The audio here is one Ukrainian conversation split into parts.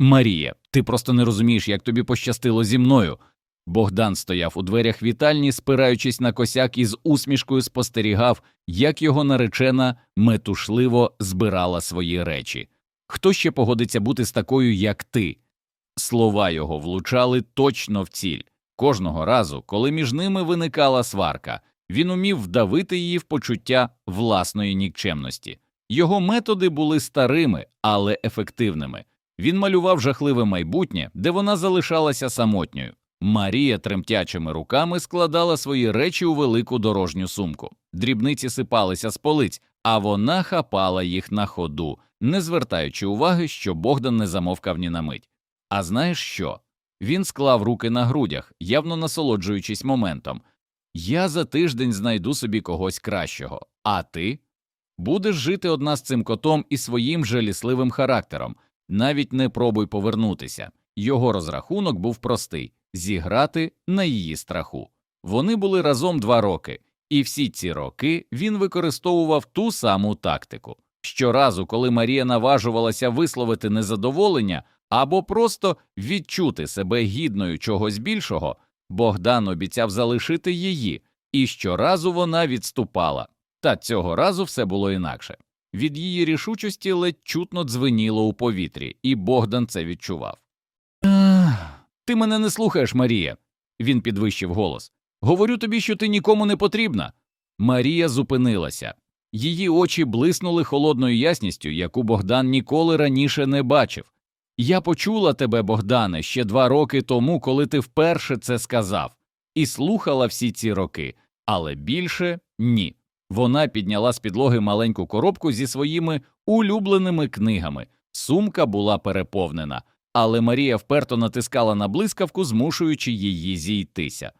Марія, ти просто не розумієш, як тобі пощастило зі мною. Богдан стояв у дверях вітальні, спираючись на косяк і з усмішкою спостерігав, як його наречена метушливо збирала свої речі. Хто ще погодиться бути з такою, як ти? Слова його влучали точно в ціль. Кожного разу, коли між ними виникала сварка, він умів вдавити її в почуття власної нікчемності. Його методи були старими, але ефективними. Він малював жахливе майбутнє, де вона залишалася самотньою. Марія тремтячими руками складала свої речі у велику дорожню сумку. Дрібниці сипалися з полиць, а вона хапала їх на ходу, не звертаючи уваги, що Богдан не замовкав ні на мить. А знаєш що? Він склав руки на грудях, явно насолоджуючись моментом. Я за тиждень знайду собі когось кращого, а ти? Будеш жити одна з цим котом і своїм жалісливим характером. Навіть не пробуй повернутися. Його розрахунок був простий зіграти на її страху. Вони були разом два роки, і всі ці роки він використовував ту саму тактику. Щоразу, коли Марія наважувалася висловити незадоволення або просто відчути себе гідною чогось більшого, Богдан обіцяв залишити її, і щоразу вона відступала. Та цього разу все було інакше. Від її рішучості ледь чутно дзвеніло у повітрі, і Богдан це відчував. Ти мене не слухаєш, Марія. Він підвищив голос. Говорю тобі, що ти нікому не потрібна. Марія зупинилася. Її очі блиснули холодною ясністю, яку Богдан ніколи раніше не бачив. Я почула тебе, Богдане, ще два роки тому, коли ти вперше це сказав, і слухала всі ці роки, але більше ні. Вона підняла з підлоги маленьку коробку зі своїми улюбленими книгами. Сумка була переповнена, але Марія вперто натискала на блискавку, змушуючи її зійтися.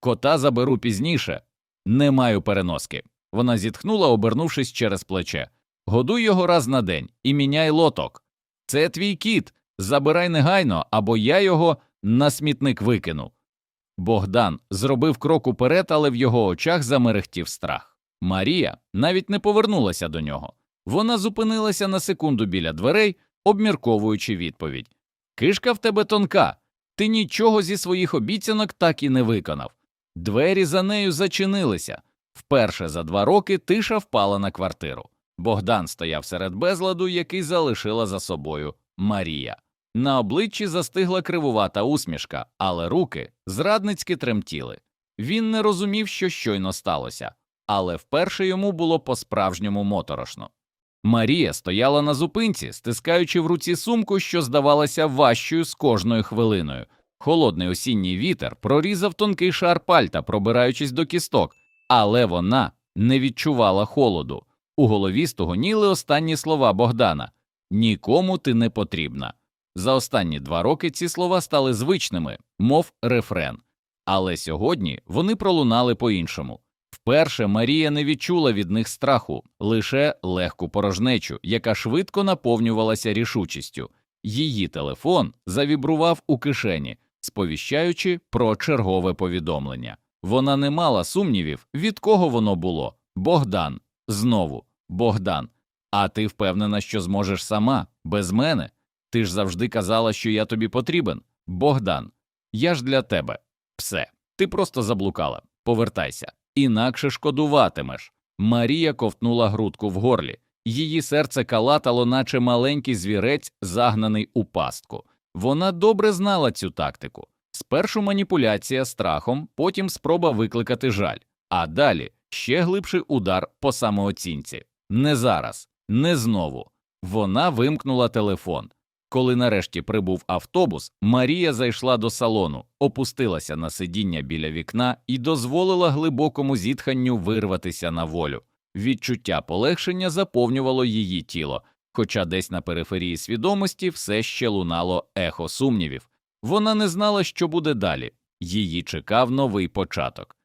Кота заберу пізніше. Не маю переноски. Вона зітхнула, обернувшись через плече. Годуй його раз на день і міняй лоток. Це твій кіт. Забирай негайно, або я його на смітник викину. Богдан зробив крок уперед, але в його очах замерехтів страх. Марія навіть не повернулася до нього. Вона зупинилася на секунду біля дверей, обмірковуючи відповідь. Кишка в тебе тонка, ти нічого зі своїх обіцянок так і не виконав. Двері за нею зачинилися. Вперше за два роки тиша впала на квартиру. Богдан стояв серед безладу, який залишила за собою Марія. На обличчі застигла кривувата усмішка, але руки зрадницьки тремтіли. Він не розумів, що щойно сталося, але вперше йому було по-справжньому моторошно. Марія стояла на зупинці, стискаючи в руці сумку, що здавалася важчою з кожною хвилиною. Холодний осінній вітер прорізав тонкий шар пальта, пробираючись до кісток, але вона не відчувала холоду. У голові стогоніли останні слова Богдана Нікому ти не потрібна. За останні два роки ці слова стали звичними, мов рефрен. Але сьогодні вони пролунали по іншому. Вперше Марія не відчула від них страху, лише легку порожнечу, яка швидко наповнювалася рішучістю. Її телефон завібрував у кишені, сповіщаючи про чергове повідомлення. Вона не мала сумнівів, від кого воно було. Богдан. Знову Богдан. А ти впевнена, що зможеш сама, без мене? Ти ж завжди казала, що я тобі потрібен. Богдан. Я ж для тебе. Все. Ти просто заблукала. Повертайся. Інакше шкодуватимеш. Марія ковтнула грудку в горлі. Її серце калатало, наче маленький звірець, загнаний у пастку. Вона добре знала цю тактику. Спершу маніпуляція страхом, потім спроба викликати жаль, а далі ще глибший удар по самооцінці. Не зараз, не знову. Вона вимкнула телефон. Коли нарешті прибув автобус, Марія зайшла до салону, опустилася на сидіння біля вікна і дозволила глибокому зітханню вирватися на волю. Відчуття полегшення заповнювало її тіло, хоча десь на периферії свідомості все ще лунало ехо сумнівів. Вона не знала, що буде далі. Її чекав новий початок.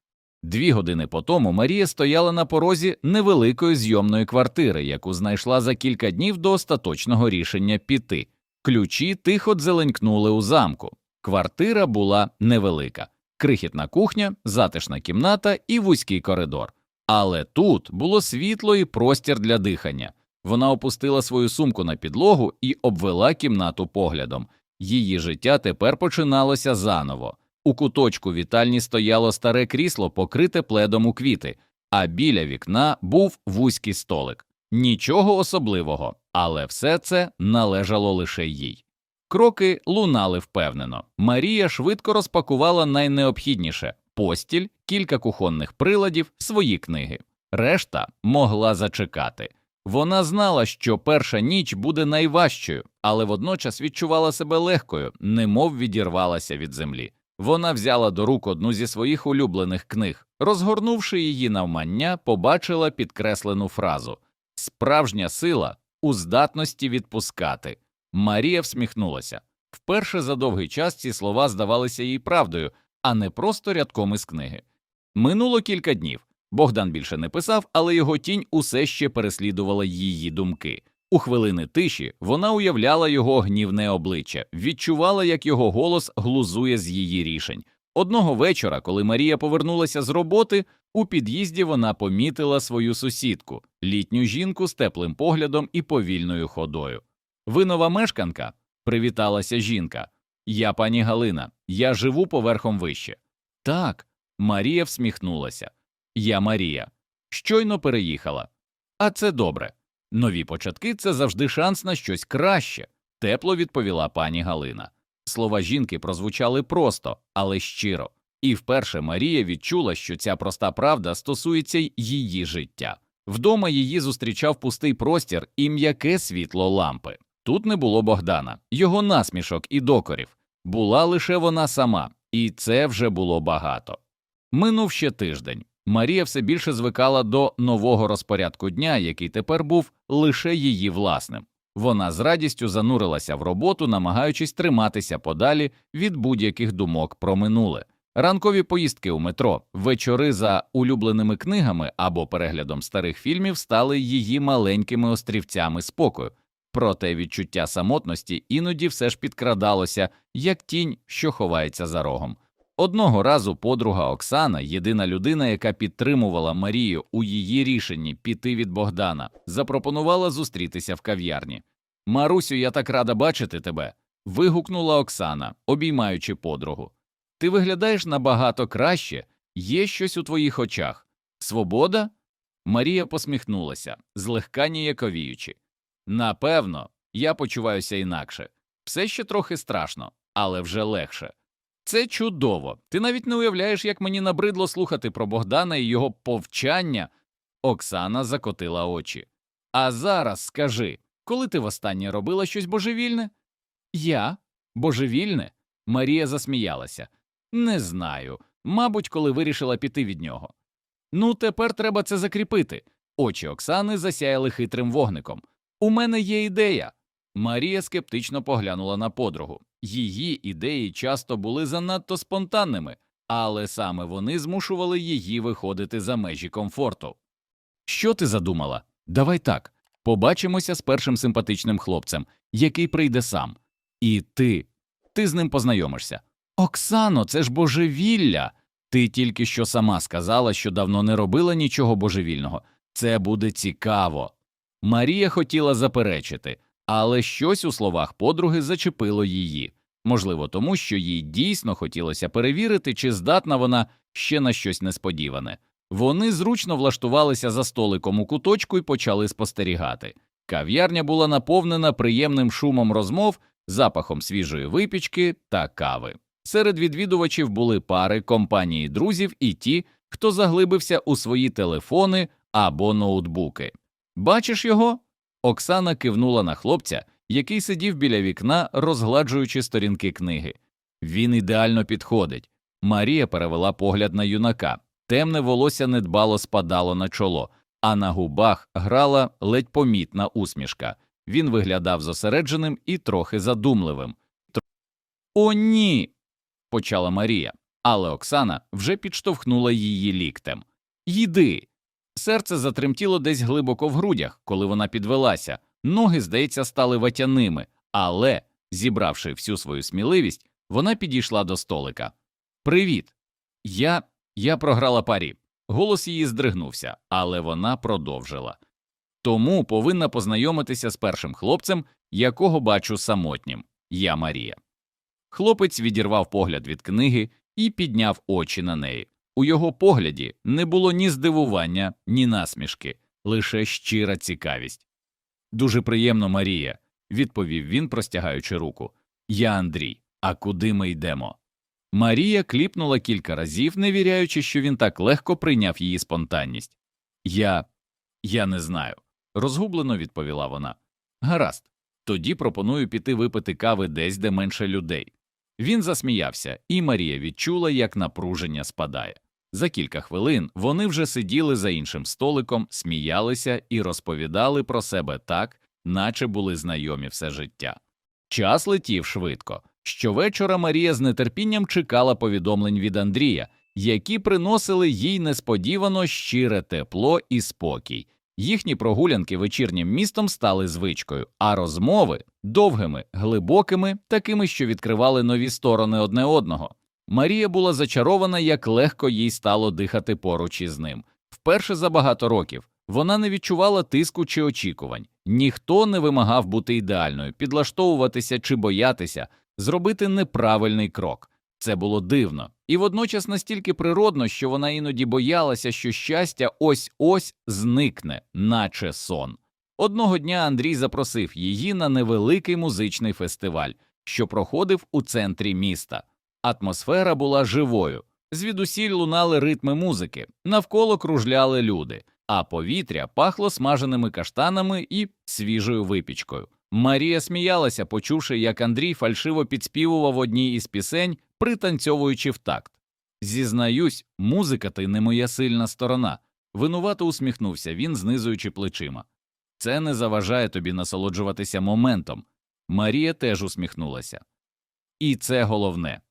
Дві години по тому Марія стояла на порозі невеликої зйомної квартири, яку знайшла за кілька днів до остаточного рішення піти. Ключі тихо дзеленькнули у замку. Квартира була невелика, крихітна кухня, затишна кімната і вузький коридор. Але тут було світло і простір для дихання. Вона опустила свою сумку на підлогу і обвела кімнату поглядом. Її життя тепер починалося заново. У куточку вітальні стояло старе крісло, покрите пледом у квіти, а біля вікна був вузький столик. Нічого особливого, але все це належало лише їй. Кроки лунали впевнено. Марія швидко розпакувала найнеобхідніше постіль, кілька кухонних приладів, свої книги. Решта могла зачекати. Вона знала, що перша ніч буде найважчою, але водночас відчувала себе легкою, немов відірвалася від землі. Вона взяла до рук одну зі своїх улюблених книг. Розгорнувши її навмання, побачила підкреслену фразу Справжня сила у здатності відпускати. Марія всміхнулася. Вперше за довгий час ці слова здавалися їй правдою, а не просто рядком із книги. Минуло кілька днів. Богдан більше не писав, але його тінь усе ще переслідувала її думки. У хвилини тиші вона уявляла його гнівне обличчя, відчувала, як його голос глузує з її рішень. Одного вечора, коли Марія повернулася з роботи, у під'їзді вона помітила свою сусідку, літню жінку з теплим поглядом і повільною ходою. Ви нова мешканка? привіталася жінка. Я пані Галина, я живу поверхом вище. Так, Марія всміхнулася. Я Марія. Щойно переїхала. А це добре. Нові початки це завжди шанс на щось краще, тепло відповіла пані Галина. Слова жінки прозвучали просто, але щиро, і вперше Марія відчула, що ця проста правда стосується її життя. Вдома її зустрічав пустий простір і м'яке світло лампи. Тут не було Богдана, його насмішок і докорів. Була лише вона сама, і це вже було багато. Минув ще тиждень. Марія все більше звикала до нового розпорядку дня, який тепер був лише її власним. Вона з радістю занурилася в роботу, намагаючись триматися подалі від будь-яких думок про минуле. Ранкові поїздки у метро, вечори за улюбленими книгами або переглядом старих фільмів стали її маленькими острівцями спокою. Проте відчуття самотності іноді все ж підкрадалося, як тінь, що ховається за рогом. Одного разу подруга Оксана, єдина людина, яка підтримувала Марію у її рішенні піти від Богдана, запропонувала зустрітися в кав'ярні. Марусю, я так рада бачити тебе. вигукнула Оксана, обіймаючи подругу. Ти виглядаєш набагато краще, є щось у твоїх очах. Свобода? Марія посміхнулася, злегка ніяковіючи. Напевно, я почуваюся інакше. Все ще трохи страшно, але вже легше. Це чудово. Ти навіть не уявляєш, як мені набридло слухати про Богдана і його повчання. Оксана закотила очі. А зараз скажи, коли ти востаннє робила щось божевільне? Я? Божевільне? Марія засміялася. Не знаю. Мабуть, коли вирішила піти від нього. Ну, тепер треба це закріпити. Очі Оксани засяяли хитрим вогником. У мене є ідея. Марія скептично поглянула на подругу. Її ідеї часто були занадто спонтанними, але саме вони змушували її виходити за межі комфорту. Що ти задумала? Давай так. Побачимося з першим симпатичним хлопцем, який прийде сам. І ти, ти з ним познайомишся. Оксано, це ж божевілля. Ти тільки що сама сказала, що давно не робила нічого божевільного. Це буде цікаво. Марія хотіла заперечити, але щось у словах подруги зачепило її, можливо, тому що їй дійсно хотілося перевірити, чи здатна вона ще на щось несподіване. Вони зручно влаштувалися за столиком у куточку і почали спостерігати. Кав'ярня була наповнена приємним шумом розмов, запахом свіжої випічки та кави. Серед відвідувачів були пари, компанії друзів і ті, хто заглибився у свої телефони або ноутбуки. Бачиш його? Оксана кивнула на хлопця, який сидів біля вікна, розгладжуючи сторінки книги. Він ідеально підходить. Марія перевела погляд на юнака. Темне волосся недбало спадало на чоло, а на губах грала ледь помітна усмішка. Він виглядав зосередженим і трохи задумливим. О, ні. почала Марія, але Оксана вже підштовхнула її ліктем. Йди. Серце затремтіло десь глибоко в грудях, коли вона підвелася. Ноги, здається, стали ватяними, але, зібравши всю свою сміливість, вона підійшла до столика. Привіт. Я. Я програла парі. Голос її здригнувся, але вона продовжила. тому повинна познайомитися з першим хлопцем, якого бачу самотнім. Я Марія. Хлопець відірвав погляд від книги і підняв очі на неї. У його погляді не було ні здивування, ні насмішки, лише щира цікавість. Дуже приємно, Марія, відповів він, простягаючи руку. Я Андрій. А куди ми йдемо? Марія кліпнула кілька разів, не віряючи, що він так легко прийняв її спонтанність. Я. я не знаю, розгублено відповіла вона. Гаразд, тоді пропоную піти випити кави десь, де менше людей. Він засміявся, і Марія відчула, як напруження спадає. За кілька хвилин вони вже сиділи за іншим столиком, сміялися і розповідали про себе так, наче були знайомі все життя. Час летів швидко. Щовечора Марія з нетерпінням чекала повідомлень від Андрія, які приносили їй несподівано щире тепло і спокій. Їхні прогулянки вечірнім містом стали звичкою, а розмови довгими, глибокими, такими, що відкривали нові сторони одне одного. Марія була зачарована, як легко їй стало дихати поруч із ним. Вперше за багато років вона не відчувала тиску чи очікувань, ніхто не вимагав бути ідеальною, підлаштовуватися чи боятися, зробити неправильний крок. Це було дивно і водночас настільки природно, що вона іноді боялася, що щастя ось ось зникне, наче сон. Одного дня Андрій запросив її на невеликий музичний фестиваль, що проходив у центрі міста. Атмосфера була живою, звідусіль лунали ритми музики, навколо кружляли люди, а повітря пахло смаженими каштанами і свіжою випічкою. Марія сміялася, почувши, як Андрій фальшиво підспівував одній із пісень, пританцьовуючи в такт. Зізнаюсь, музика ти не моя сильна сторона. Винувато усміхнувся він, знизуючи плечима. Це не заважає тобі насолоджуватися моментом. Марія теж усміхнулася. І це головне.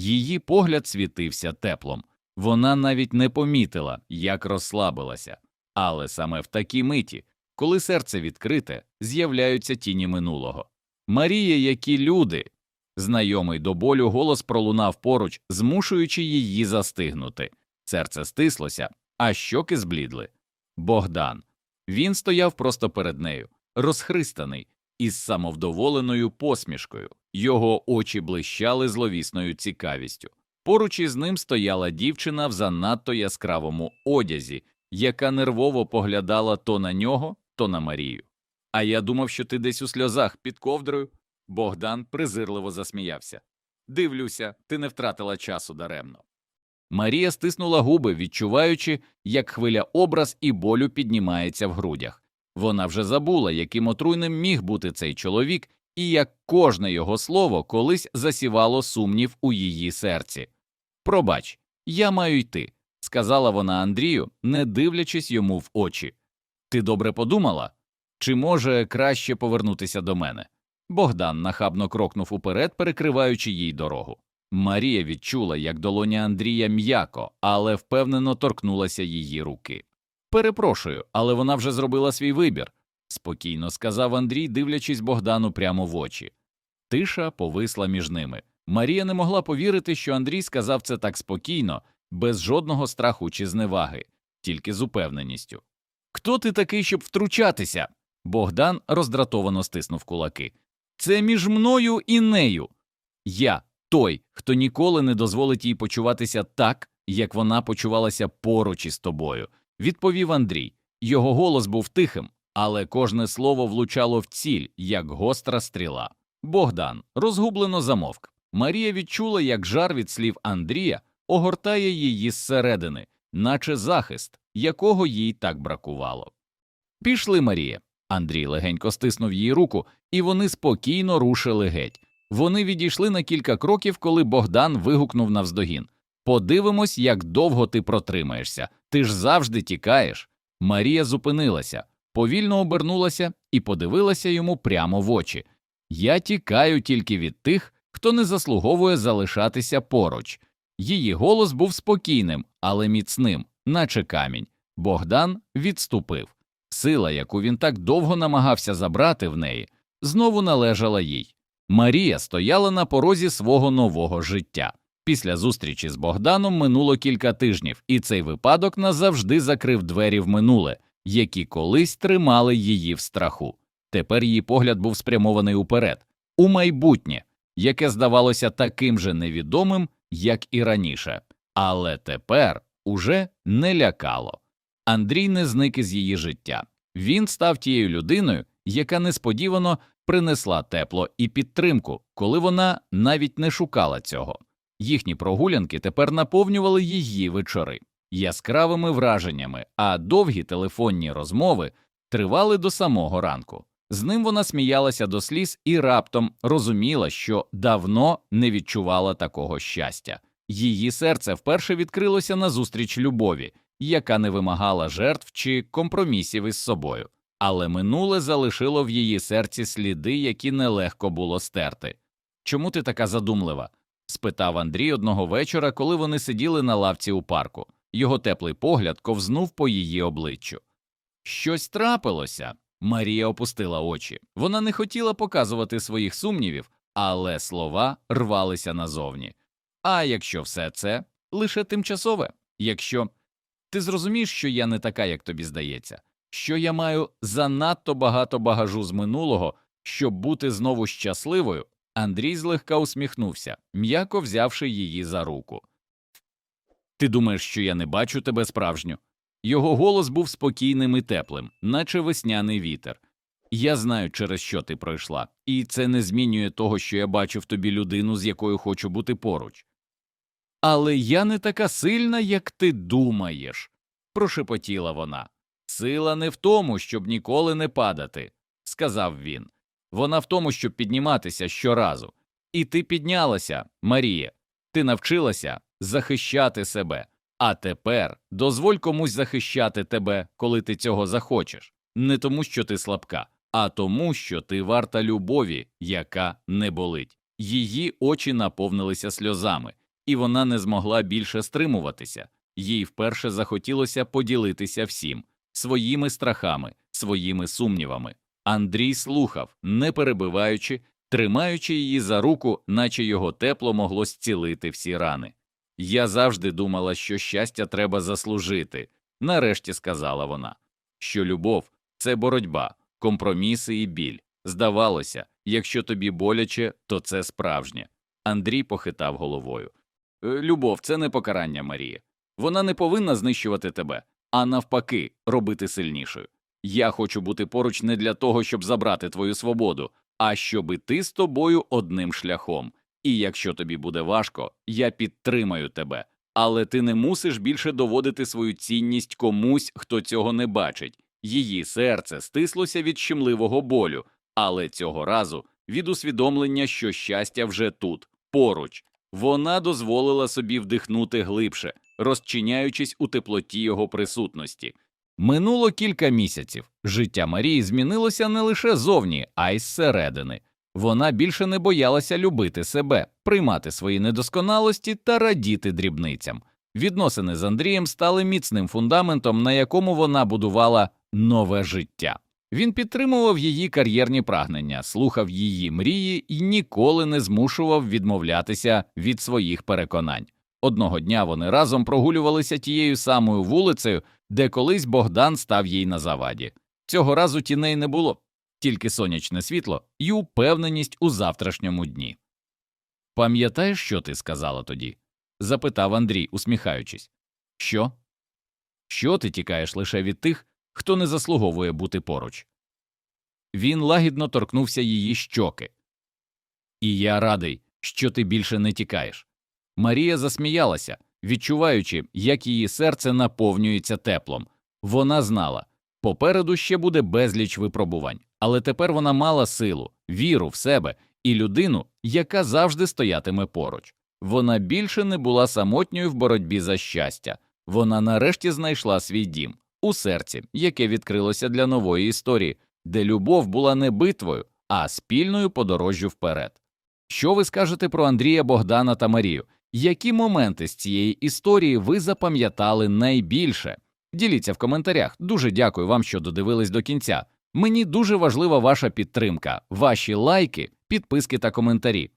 Її погляд світився теплом. Вона навіть не помітила, як розслабилася. Але саме в такій миті, коли серце відкрите, з'являються тіні минулого. Марія, які люди. Знайомий до болю голос пролунав поруч, змушуючи її застигнути. Серце стислося, а щоки зблідли. Богдан. Він стояв просто перед нею, розхристаний, із самовдоволеною посмішкою. Його очі блищали зловісною цікавістю. Поруч із ним стояла дівчина в занадто яскравому одязі, яка нервово поглядала то на нього, то на Марію. А я думав, що ти десь у сльозах під ковдрою. Богдан презирливо засміявся. Дивлюся, ти не втратила часу даремно. Марія стиснула губи, відчуваючи, як хвиля образ і болю піднімається в грудях. Вона вже забула, яким отруйним міг бути цей чоловік, і як кожне його слово колись засівало сумнів у її серці. Пробач, я маю йти, сказала вона Андрію, не дивлячись йому в очі. Ти добре подумала? Чи може краще повернутися до мене? Богдан нахабно крокнув уперед, перекриваючи їй дорогу. Марія відчула, як долоня Андрія м'яко, але впевнено торкнулася її руки. Перепрошую, але вона вже зробила свій вибір, спокійно сказав Андрій, дивлячись Богдану прямо в очі. Тиша повисла між ними. Марія не могла повірити, що Андрій сказав це так спокійно, без жодного страху чи зневаги, тільки з упевненістю. Хто ти такий, щоб втручатися? Богдан роздратовано стиснув кулаки. Це між мною і нею. Я той, хто ніколи не дозволить їй почуватися так, як вона почувалася поруч із тобою, відповів Андрій. Його голос був тихим, але кожне слово влучало в ціль, як гостра стріла. Богдан розгублено замовк. Марія відчула, як жар від слів Андрія огортає її зсередини, наче захист, якого їй так бракувало. Пішли Марія. Андрій легенько стиснув її руку, і вони спокійно рушили геть. Вони відійшли на кілька кроків, коли Богдан вигукнув навздогін Подивимось, як довго ти протримаєшся. Ти ж завжди тікаєш. Марія зупинилася, повільно обернулася і подивилася йому прямо в очі. Я тікаю тільки від тих, хто не заслуговує залишатися поруч. Її голос був спокійним, але міцним, наче камінь. Богдан відступив. Сила, яку він так довго намагався забрати в неї, знову належала їй. Марія стояла на порозі свого нового життя. Після зустрічі з Богданом минуло кілька тижнів, і цей випадок назавжди закрив двері в минуле, які колись тримали її в страху. Тепер її погляд був спрямований уперед, у майбутнє, яке здавалося таким же невідомим, як і раніше, але тепер уже не лякало. Андрій не зник із її життя. Він став тією людиною, яка несподівано принесла тепло і підтримку, коли вона навіть не шукала цього. Їхні прогулянки тепер наповнювали її вечори яскравими враженнями, а довгі телефонні розмови тривали до самого ранку. З ним вона сміялася до сліз і раптом розуміла, що давно не відчувала такого щастя. Її серце вперше відкрилося назустріч любові, яка не вимагала жертв чи компромісів із собою, але минуле залишило в її серці сліди, які нелегко було стерти. Чому ти така задумлива? Спитав Андрій одного вечора, коли вони сиділи на лавці у парку. Його теплий погляд ковзнув по її обличчю. Щось трапилося. Марія опустила очі. Вона не хотіла показувати своїх сумнівів, але слова рвалися назовні. А якщо все це лише тимчасове, якщо ти зрозумієш, що я не така, як тобі здається, що я маю занадто багато багажу з минулого, щоб бути знову щасливою, Андрій злегка усміхнувся, м'яко взявши її за руку. Ти думаєш, що я не бачу тебе справжню? Його голос був спокійним і теплим, наче весняний вітер. Я знаю, через що ти пройшла, і це не змінює того, що я бачу в тобі людину, з якою хочу бути поруч. Але я не така сильна, як ти думаєш, прошепотіла вона. Сила не в тому, щоб ніколи не падати, сказав він. Вона в тому, щоб підніматися щоразу. І ти піднялася, Марія, ти навчилася захищати себе. А тепер дозволь комусь захищати тебе, коли ти цього захочеш, не тому, що ти слабка, а тому, що ти варта любові, яка не болить. Її очі наповнилися сльозами, і вона не змогла більше стримуватися. Їй вперше захотілося поділитися всім своїми страхами, своїми сумнівами. Андрій слухав, не перебиваючи, тримаючи її за руку, наче його тепло могло зцілити всі рани. Я завжди думала, що щастя треба заслужити, нарешті сказала вона, що любов це боротьба, компроміси і біль. Здавалося, якщо тобі боляче, то це справжнє. Андрій похитав головою. «Е, Любов, це не покарання Марія. Вона не повинна знищувати тебе, а навпаки, робити сильнішою. Я хочу бути поруч не для того, щоб забрати твою свободу, а щоб іти з тобою одним шляхом. І якщо тобі буде важко, я підтримаю тебе, але ти не мусиш більше доводити свою цінність комусь, хто цього не бачить. Її серце стислося від щемливого болю, але цього разу від усвідомлення, що щастя вже тут, поруч. Вона дозволила собі вдихнути глибше, розчиняючись у теплоті його присутності. Минуло кілька місяців. Життя Марії змінилося не лише зовні, а й зсередини. Вона більше не боялася любити себе, приймати свої недосконалості та радіти дрібницям. Відносини з Андрієм стали міцним фундаментом, на якому вона будувала нове життя. Він підтримував її кар'єрні прагнення, слухав її мрії і ніколи не змушував відмовлятися від своїх переконань. Одного дня вони разом прогулювалися тією самою вулицею, де колись Богдан став їй на заваді. Цього разу тіней не було, тільки сонячне світло і упевненість у завтрашньому дні. Пам'ятаєш, що ти сказала тоді? запитав Андрій, усміхаючись. Що? Що ти тікаєш лише від тих, хто не заслуговує бути поруч? Він лагідно торкнувся її щоки. І я радий, що ти більше не тікаєш. Марія засміялася, відчуваючи, як її серце наповнюється теплом. Вона знала попереду ще буде безліч випробувань, але тепер вона мала силу, віру в себе і людину, яка завжди стоятиме поруч. Вона більше не була самотньою в боротьбі за щастя. Вона нарешті знайшла свій дім у серці, яке відкрилося для нової історії, де любов була не битвою, а спільною подорожжю вперед. Що ви скажете про Андрія Богдана та Марію? Які моменти з цієї історії ви запам'ятали найбільше? Діліться в коментарях. Дуже дякую вам, що додивились до кінця. Мені дуже важлива ваша підтримка, ваші лайки, підписки та коментарі.